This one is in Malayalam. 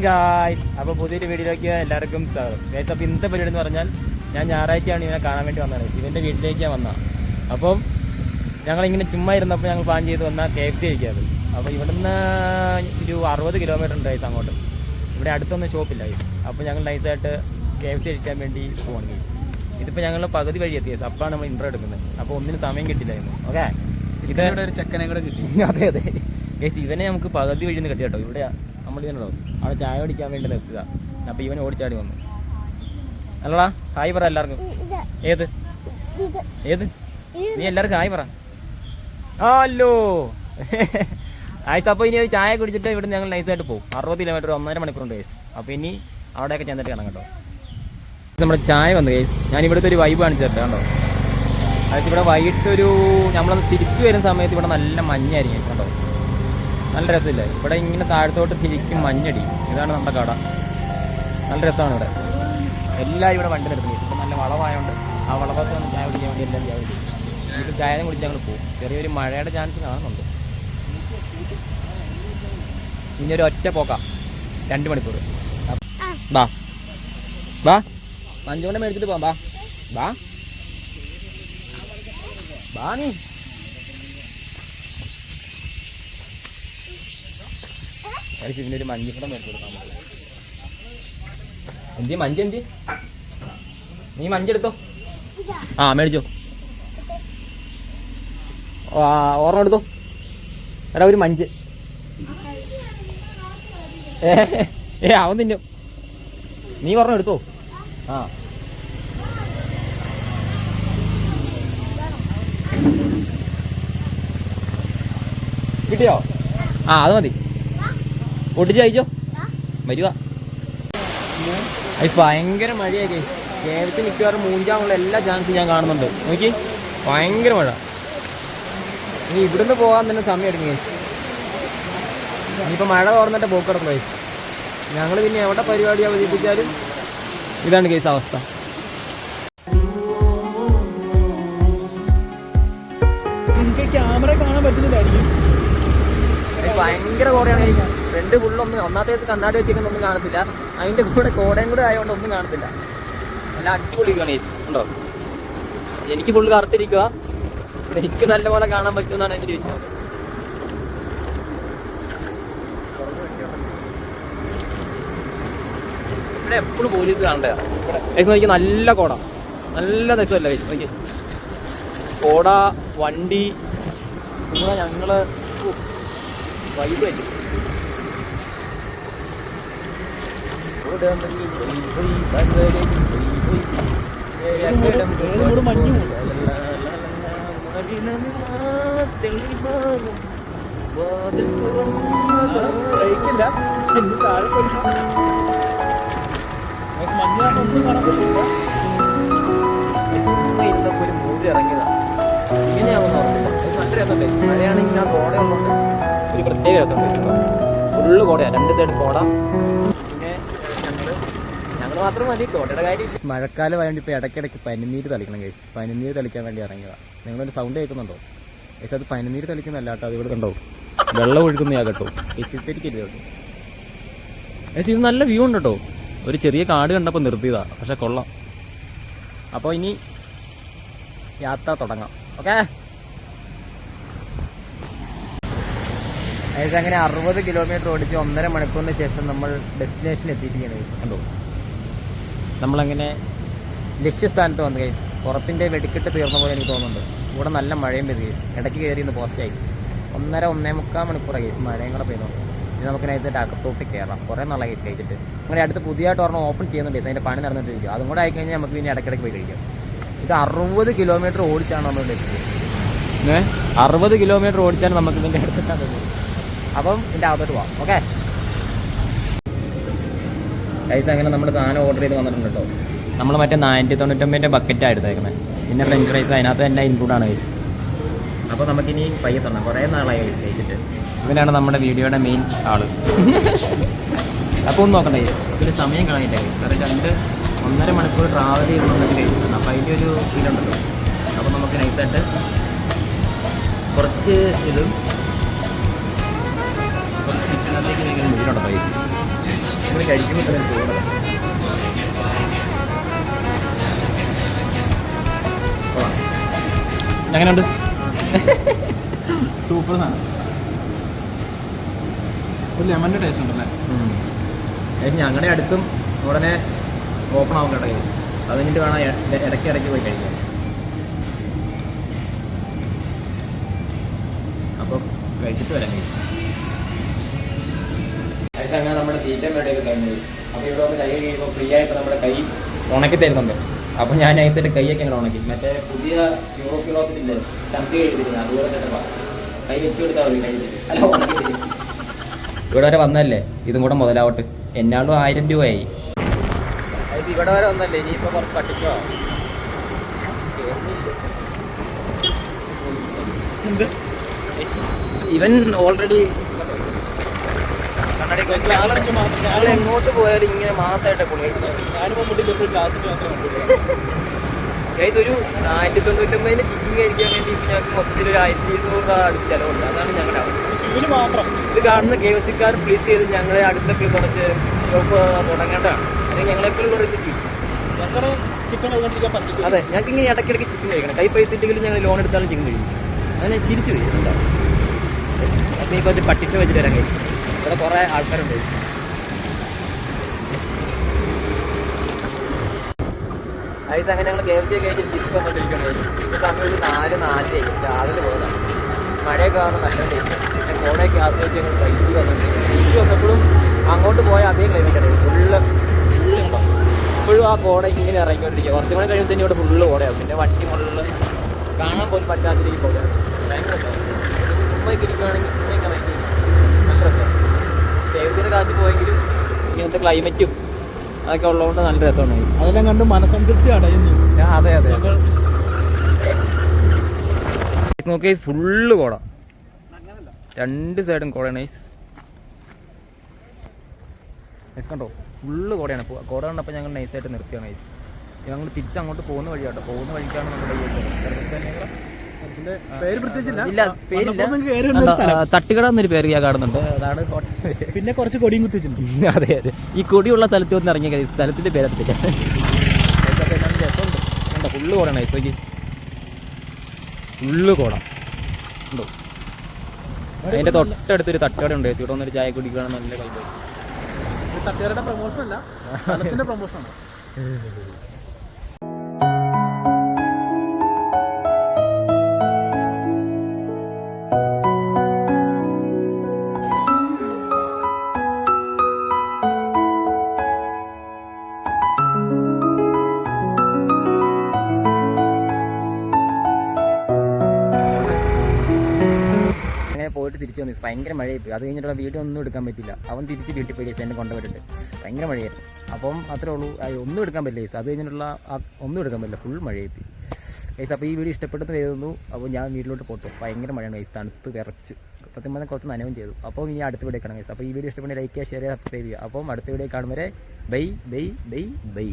ഗായ്സ് അപ്പോൾ പുതിയൊരു വീഡിയോയിലേക്ക് എല്ലാവർക്കും സ്വാഗതം. ഗൈസ് അപ്പോൾ ഇന്നത്തെ പരിപാടി എന്ന് പറഞ്ഞാൽ ഞാൻ ഞായറാഴ്ചയാണ് ഇവനെ കാണാൻ വേണ്ടി വന്നത്. ഇവന്റെ വീട്ടിലേക്കാണ് വന്ന. അപ്പം ഞങ്ങളിങ്ങനെ ചുമ്മാ ഇരുന്നപ്പോൾ ഞങ്ങൾ പ്ലാൻ ചെയ്ത് വന്ന കെ എഫ് സി കഴിക്കാറ് അപ്പോൾ ഇവിടുന്ന് ഒരു അറുപത് കിലോമീറ്റർ ഉണ്ട് ഗൈസ് അങ്ങോട്ട്. ഇവിടെ അടുത്തൊന്നും ഷോപ്പില്ല ഗൈസ് അപ്പോൾ ഞങ്ങൾ നൈസായിട്ട് കെ എഫ് സി കഴിക്കാൻ വേണ്ടി പോകണം ഗൈസ് ഇതിപ്പോൾ ഞങ്ങൾ പകുതി വഴി എത്തി ഗൈസ് അപ്പോഴാണ് നമ്മൾ ഇൻട്രോ എടുക്കുന്നത്. അപ്പോൾ ഒന്നിനും സമയം കിട്ടില്ലായിരുന്നു ഓക്കെ ഇവിടെ ഒരു ചെക്കനെ കൂടെ കിട്ടി. അതെ അതെ. ഗൈസ് ഇവനെ നമുക്ക് പകുതി വഴി നിന്ന് കിട്ടി കേട്ടോ ഇവിടെ നമ്മൾ ഇതിനുണ്ടോ? അവിടെ ചായ കുടിക്കാൻ വേണ്ടി നിൽക്കുക അപ്പോൾ ഇവൻ ഓടിച്ചാടി വന്നു. അല്ലടാ ഹായ് പറ എല്ലാവർക്കും. ഏത്? ഏത്? നീ എല്ലാവർക്കും ഹായ് പറ. ഹലോ. ആയിസ് അപ്പോൾ ഇനി ഒരു ചായ കുടിച്ചിട്ട് ഇവിടെ ഞങ്ങൾ നൈസായിട്ട് പോകും അറുപത് കിലോമീറ്റർ ഒന്നര മണിക്കൂറുണ്ട് കേസ് അപ്പോൾ ഇനി അവിടെയൊക്കെ ചെന്നിട്ട് കാണാം കേട്ടോ. നമ്മുടെ ചായ വന്നു കേസ് ഞാൻ ഇവിടുത്തെ ഒരു വൈബ് കാണിച്ചു തരട്ടെ കണ്ടോ? അതായത് ഇവിടെ വൈകിട്ടൊരു നമ്മളൊന്ന് തിരിച്ചു വരുന്ന സമയത്ത് ഇവിടെ നല്ല മഞ്ഞായിരിക്കും കണ്ടോ? നല്ല രസമില്ലേ? ഇവിടെ ഇങ്ങനെ താഴത്തോട്ട് ശരിക്കും മഞ്ഞടി. ഇതാണ് നമ്മുടെ കട. നല്ല രസമാണ് ഇവിടെ. എല്ലാവരും ഇവിടെ വണ്ടി നിർത്തുന്നത് ഇപ്പം നല്ല വളമായതുകൊണ്ട് ആ വളവൊക്കെ ഒന്ന് ചായ കുടിക്കാൻ വേണ്ടി എല്ലാം ചായ കുടിക്കും. ഇപ്പം ചായ കുടിച്ച് ഞങ്ങൾ പോകും. ചെറിയൊരു മഴയുടെ ചാൻസ് കാണുന്നുണ്ട്. ഇനി ഒരു ഒറ്റ പോക്കാം. രണ്ട് മണിക്കൂർ. ബാ. ബാ. അഞ്ചുകൊണ്ട് മേടിച്ചിട്ട് പോകാം ബാ. ബാ. ബാ നീ. ഗൈസ് ഇതിനൊരു മഞ്ഞപ്പടം മേടിച്ചു കൊടുക്കാം എന്തി മഞ്ച് നീ മഞ്ചെടുത്തോ ആ മേടിച്ചോ. ഓർമ്മ എടുത്തോ. എടാ ഒരു മഞ്ച്. ഏ അവൻ നിന്നു നീ ഓർമ്മ എടുത്തോ. ആ. കിട്ടിയോ? ആ അത് മതി. പൊട്ടിച്ച് കഴിച്ചോ വരിക അത് ഭയങ്കര മഴയൊക്കെ കേരളത്തിൽ മിക്കവാറും മൂഞ്ചാമുള്ള എല്ലാ ചാൻസും ഞാൻ കാണുന്നുണ്ട്. നോക്കി. ഭയങ്കര മഴ. ഇനി ഇവിടുന്ന് പോകാൻ തന്നെ സമയം എടുക്കും ഇനിയിപ്പോൾ മഴ തുറന്നിട്ട് പോക്കിടക്കും കേസ് ഞങ്ങൾ പിന്നെ എവിടെ പരിപാടി അവതരിപ്പിച്ചാലും ഇതാണ് കേസ് അവസ്ഥ. എനിക്ക് ക്യാമറ കാണാൻ പറ്റുന്നില്ലായിരിക്കും. ഭയങ്കര കോടയാണ് രണ്ട് ഫുള്ളൊന്നും ഒന്നാമത്തെ കണ്ണാടി വെച്ചിരിക്കുന്ന ഒന്നും കാണത്തില്ല. അതിന്റെ കൂടെ കോടയും കൂടെ ആയതുകൊണ്ട് ഒന്നും കാണത്തില്ല. നല്ല അടിപൊളി ഗണേശ്. ഉണ്ടോ? എനിക്ക് ഫുള്ള് കറുത്തിരിക്കുക. എനിക്ക് നല്ലപോലെ കാണാൻ പറ്റുമെന്നാണ് എന്റെ വിശ്വാസം. ഇവിടെ എപ്പോഴും പോലീസ് കാണണ്ടേ? നോക്കി നല്ല കോട. നല്ല രസമല്ല നോക്കി കോട വണ്ടി ഞങ്ങൾ വൈബ് തന്നെ ഇവിടെ മഞ്ഞ് ബ്രേക്കില്ല ഇന്ന് താഴെ പോയി മഞ്ഞ് കാരണം ഒന്നും കാണാൻ പറ്റില്ല ഒരു മൂവി ഇറങ്ങിയതാ ഇങ്ങനെയാവുന്ന നല്ല രസമുണ്ട് മഴയാണെങ്കിൽ ആ കോട ഉള്ളതുകൊണ്ട് ഒരു പ്രത്യേക രസമുണ്ട് ഫുള്ള് കോടയാണ് രണ്ട് സൈഡ് കോട. കാര്യം മഴക്കാലം ആയതുകൊണ്ട് ഇപ്പോൾ ഇടയ്ക്കിടയ്ക്ക് പനിനീര് തളിക്കണം കഴിച്ച് പനിനീര് തളിക്കാൻ വേണ്ടി ഇറങ്ങിയതാ. നിങ്ങളൊരു സൗണ്ട് കേൾക്കുന്നുണ്ടോ? പക്ഷെ അത് പനിനീര് തളിക്കുന്നല്ല കേട്ടോ അത് ഇവിടെ കണ്ടോ? വെള്ളം ഒഴുക്കുന്നതാ കേട്ടോ. തെറ്റിദ്ധരിക്കരുത് കേട്ടോ. പക്ഷേ ഇത് നല്ല വ്യൂ ഉണ്ട് കേട്ടോ. ഒരു ചെറിയ കാട് കണ്ടപ്പോൾ നിർത്തിയതാ പക്ഷെ കൊള്ളാം. അപ്പോൾ ഇനി യാത്ര തുടങ്ങാം. ഓക്കെ അതായത് അങ്ങനെ അറുപത് കിലോമീറ്റർ ഓടിച്ച് ഒന്നര മണിക്കൂറിന് ശേഷം നമ്മൾ ഡെസ്റ്റിനേഷൻ എത്തിയിരിക്കുകയാണ് കണ്ടോ? നമ്മളങ്ങനെ ലക്ഷ്യസ്ഥാനത്ത് വന്നു ഗൈസ് പുറത്തിന്റെ വെടിക്കെട്ട് തീർന്ന പോലെ എനിക്ക് തോന്നുന്നുണ്ട്. ഇവിടെ നല്ല മഴയും പെയ്തു ഇടയ്ക്ക് കയറി ഇന്ന് പോസ്റ്റായി ഒന്നര ഒന്നേ മുക്കാൽ മണിക്കൂറാണ് കേസ് മഴയും കൂടെ പെയ്തു ഇനി നമുക്ക് നൈസായിട്ട് അകത്തോട്ട് കയറാം കുറേ നാളെ കേസ് കഴിച്ചിട്ട്. അങ്ങനെ അടുത്ത് പുതിയതായിട്ട് ഒരെണ്ണം ഓപ്പൺ ചെയ്യുന്നുണ്ട് കേസ് അതിന്റെ പണി നടന്നിട്ടിരിക്കും അതും കൂടെ ആയിക്കഴിഞ്ഞാൽ നമുക്ക് പിന്നെ ഇടയ്ക്കിടയ്ക്ക് പോയി കഴിക്കാം ഇത് അറുപത് കിലോമീറ്റർ ഓടിച്ചാണ് നമ്മൾ അറുപത് കിലോമീറ്റർ ഓടിച്ചാണ് നമുക്ക് ഇതിന്റെ അടുത്തെത്താൻ അപ്പം ഇതിന്റെ അകത്തോട്ട് പോവാം. ഓക്കെ ഗൈസ് അങ്ങനെ നമ്മുടെ സാധനം ഓർഡർ ചെയ്ത് വന്നിട്ടുണ്ട് കേട്ടോ നമ്മൾ മറ്റേ നാനൂറ്റി തൊണ്ണൂറ്റൊമ്പതിന്റെ ബക്കറ്റാണ് എടുത്തേക്കുന്നത് പിന്നെ ഫ്രഞ്ച് ഫ്രൈസ് അതിനകത്ത് എല്ലാം ഇൻക്ലൂഡാണ് ഗൈസ് അപ്പോൾ നമുക്കിനി പയ്യെ തരണം കുറേ നാളായി ഗൈസ് കഴിച്ചിട്ട്. ഇവനാണ് നമ്മുടെ വീഡിയോയുടെ മെയിൻ ആൾ. അപ്പോൾ ഒന്ന് നോക്കണ്ട ഗൈസ് ഇതിൽ സമയം കളയില്ല ഗൈസ് കാരണം രണ്ട് ഒന്നര മണിക്കൂർ ട്രാവൽ ചെയ്ത് വന്നിട്ട് കഴിച്ചിട്ടുണ്ട് അപ്പോൾ അതിന്റെ ഒരു ഫീലുണ്ടല്ലോ അപ്പോൾ നമുക്ക് നൈസായിട്ട് കുറച്ച് ഇതും ഭയങ്കര മുന്നിലുണ്ടോ ഗൈസ് നമ്മൾ കഴിക്കുമ്പോൾ തന്നെ സുഖം. എങ്ങനെയുണ്ട്? സൂപ്പർ സാധനം ഒരു ലെമന്റെ ടേസ്റ്റ് ഉണ്ടല്ലേ? ഏകദേശം ഞങ്ങളുടെ അടുത്തും ഉടനെ ഓപ്പൺ ആവും കേട്ടോ കേസ് അത് കഴിഞ്ഞിട്ട് വേണം ഇടയ്ക്ക് ഇടയ്ക്ക് പോയി കഴിക്കാൻ. അപ്പം കഴിച്ചിട്ട് വരാം കേസ് ഗൈസ് അങ്ങനെ നമ്മുടെ തീറ്റ മേടിയൊക്കെ കഴിഞ്ഞു. ഗൈസ് അപ്പോൾ ഇവിടെ വന്ന് കൈ കഴിയുമ്പോൾ ഫ്രീ ആയിട്ട് നമ്മുടെ കൈ ഉണക്കി തരുന്നുണ്ട് അപ്പോൾ ഞാൻ നൈസായിട്ട് കൈയൊക്കെ അങ്ങനെ ഉണക്കി. മറ്റേ പുതിയ യൂറോസ് ചന്തി കഴിച്ചിരിക്കുന്നത്. അതുപോലെ തന്നെ കൈ വെച്ച് കൊടുത്താൽ മതി കൈ അല്ല ഉണക്കി തരും. ഇവിടെ വരെ വന്നല്ലേ ഇതും കൂടെ മുതലാവട്ടെ. എന്നാളും ആയിരം രൂപയായി. ഇവിടെ വരെ വന്നല്ലേ ഇനിയിപ്പോൾ കുറച്ച് പട്ടിച്ചോ ഇവൻ ഓൾറെഡി ഞങ്ങൾ എങ്ങോട്ട് പോയാലും ഇങ്ങനെ മാസമായിട്ട് ഗൈസ് ഒരു ആയിരത്തി തൊണ്ണൂറ്റൊമ്പതിന് ചിക്കൻ കഴിക്കാൻ വേണ്ടി ഞങ്ങൾക്ക് മൊത്തത്തിൽ ഒരു ആയിരത്തി ഇരുന്നൂറ് അടുത്ത് ചിലവുണ്ട്. അതാണ് ഞങ്ങളുടെ അവസ്ഥ. ഇത് കാണുന്ന കെ എസ് സിക്കാർ പ്ലീസ് ചെയ്ത് ഞങ്ങളെ അടുത്തൊക്കെ കുറച്ച് ഷോപ്പ് തുടങ്ങേണ്ടതാണ്. അല്ലെങ്കിൽ ഞങ്ങളെപ്പോഴുള്ള ഇത് ചെയ്യും. അതെ ഞങ്ങൾക്ക് ഇങ്ങനെ ഇടയ്ക്കിടയ്ക്ക് ചിക്കൻ കഴിക്കണം. കൈ പൈസ ഇല്ലെങ്കിലും ഞങ്ങൾ ലോൺ എടുത്താലും ചിക്കൻ കഴിക്കും. അങ്ങനെ ശരിച്ചു വരുന്നുണ്ടാവും അപ്പോൾ ഈ കുറച്ച് പട്ടിച്ച വെച്ചിട്ട് വരാൻ കഴിയും ഇവിടെ കുറേ ആൾക്കാരുണ്ട്. ഐസ് അങ്ങനെ ഞങ്ങൾ കെ എഫ് സി കഴിഞ്ഞ് തിരിച്ചു വന്നിരിക്കുന്നത് ഈ സമയം ഒരു നാല് നാലരയായി രാവിലെ പോകുന്നതാണ് മഴയൊക്കെ വന്ന് നല്ലോണം ഞാൻ കോടയൊക്കെ ആസ്വദിച്ച് ഞങ്ങൾ കഴിച്ചു വന്നിട്ടുണ്ട്. തിരിച്ചു വന്നപ്പോഴും അങ്ങോട്ട് പോയ അതേ ക്ലൈമറ്റ് ആണ്. ഫുള്ള് ഫുള്ള് ഉണ്ടാവും ഇപ്പോഴും ആ കോട ഇങ്ങനെ ഇറങ്ങിക്കൊണ്ടിരിക്കുക. കുറച്ചും കൂടെ കഴിയുമ്പോൾ തന്നെ ഇവിടെ ഫുള്ള് കോടയാവും. പിന്നെ വണ്ടി മുകളിൽ കാണാൻ പോലും പറ്റാത്ത രീതിയിൽ കോടയാണ്. ഭയങ്കര രസമാണ് ഇരിക്കുകയാണെങ്കിൽ ക്ലൈമറ്റും അതൊക്കെ ഉള്ളതുകൊണ്ട് നല്ല രസമാണ്. അതെല്ലാം കണ്ട് മനസംതൃപ്തി അടയുന്നു. അതെ അതെ. നോക്കി ഫുള്ള് കോട. രണ്ട് സൈഡും കോടയാണ് നൈസ് കണ്ടോ? ഫുള്ള് കോടയാണ്. കോട കണ്ടപ്പോൾ ഞങ്ങൾ നൈസായിട്ട് നിർത്തിയാണ് നൈസ് ഞങ്ങൾ തിരിച്ചങ്ങോട്ട് പോകുന്ന വഴിയാട്ടോ. പോകുന്ന വഴിക്കാണ് നമ്മുടെ ഈ ഇല്ല പേരില്ല. തട്ടുകട എന്നൊരു പേര് ഞാൻ കാണുന്നുണ്ട്. അതാണ് പിന്നെ കുറച്ച് കൊടിയും കുത്തിച്ചിട്ടുണ്ട് അതെ അതെ. ഈ കൊടിയുള്ള സ്ഥലത്ത് വന്ന് ഇറങ്ങിയ ഈ സ്ഥലത്തിന്റെ പേര് രസമുണ്ട് ഫുള്ള് കോടാണ് ഐസോക്ക് ഫുള്ള് കോടാം. ഉണ്ടോ അതിന്റെ തൊട്ടടുത്തൊരു തട്ടുകട ഉണ്ട് ഇവിടെ ഒന്നൊരു ചായ കുടിക്കണം നല്ല കൈ തട്ടുകാരുടെ പ്രൊമോഷൻ അല്ല പ്രൊമോഷൻ ആണ്. തിരിച്ചു വന്നു ഭയങ്കര മഴയായി പോയി. അത് കഴിഞ്ഞിട്ടുള്ള വീഡിയോ ഒന്നും എടുക്കാൻ പറ്റില്ല. അവൻ തിരിച്ച് വീട്ടിൽ പോയി എന്നെ കൊണ്ടുപോയിട്ടുണ്ട് ഭയങ്കര മഴയായിരുന്നു. അപ്പം അത്രേ ഉള്ളൂ. ഒന്നും എടുക്കാൻ പറ്റില്ല ഗൈസ്. അത് കഴിഞ്ഞിട്ടുള്ള ആ ഒന്നും എടുക്കാൻ പറ്റില്ല. ഫുൾ മഴയായി പോയി. ഗൈസ് അപ്പോൾ ഈ വീഡിയോ ഇഷ്ടപ്പെട്ടെന്ന് കരുതുന്നു. അപ്പോൾ ഞാൻ വീട്ടിലോട്ട് പോട്ടു. ഭയങ്കര മഴയാണ് ഗൈസ്. തണുത്ത് വിറച്ച്. സത്യം പറഞ്ഞാൽ കുറച്ച് നനവും ചെയ്തു. അപ്പോൾ ഇനി അടുത്ത വീഡിയോ കാണാം ഗൈസ്. അപ്പോൾ ഈ വീഡിയോ ഇഷ്ടപ്പെട്ടെങ്കിൽ ലൈക്ക് ചെയ്യുക ഷെയർ ചെയ്യുക സബ്സ്ക്രൈബ് ചെയ്യുക. അപ്പം അടുത്ത വീഡിയോ കാണുമ്പോൾ ബൈ ബൈ ബൈ ബൈ.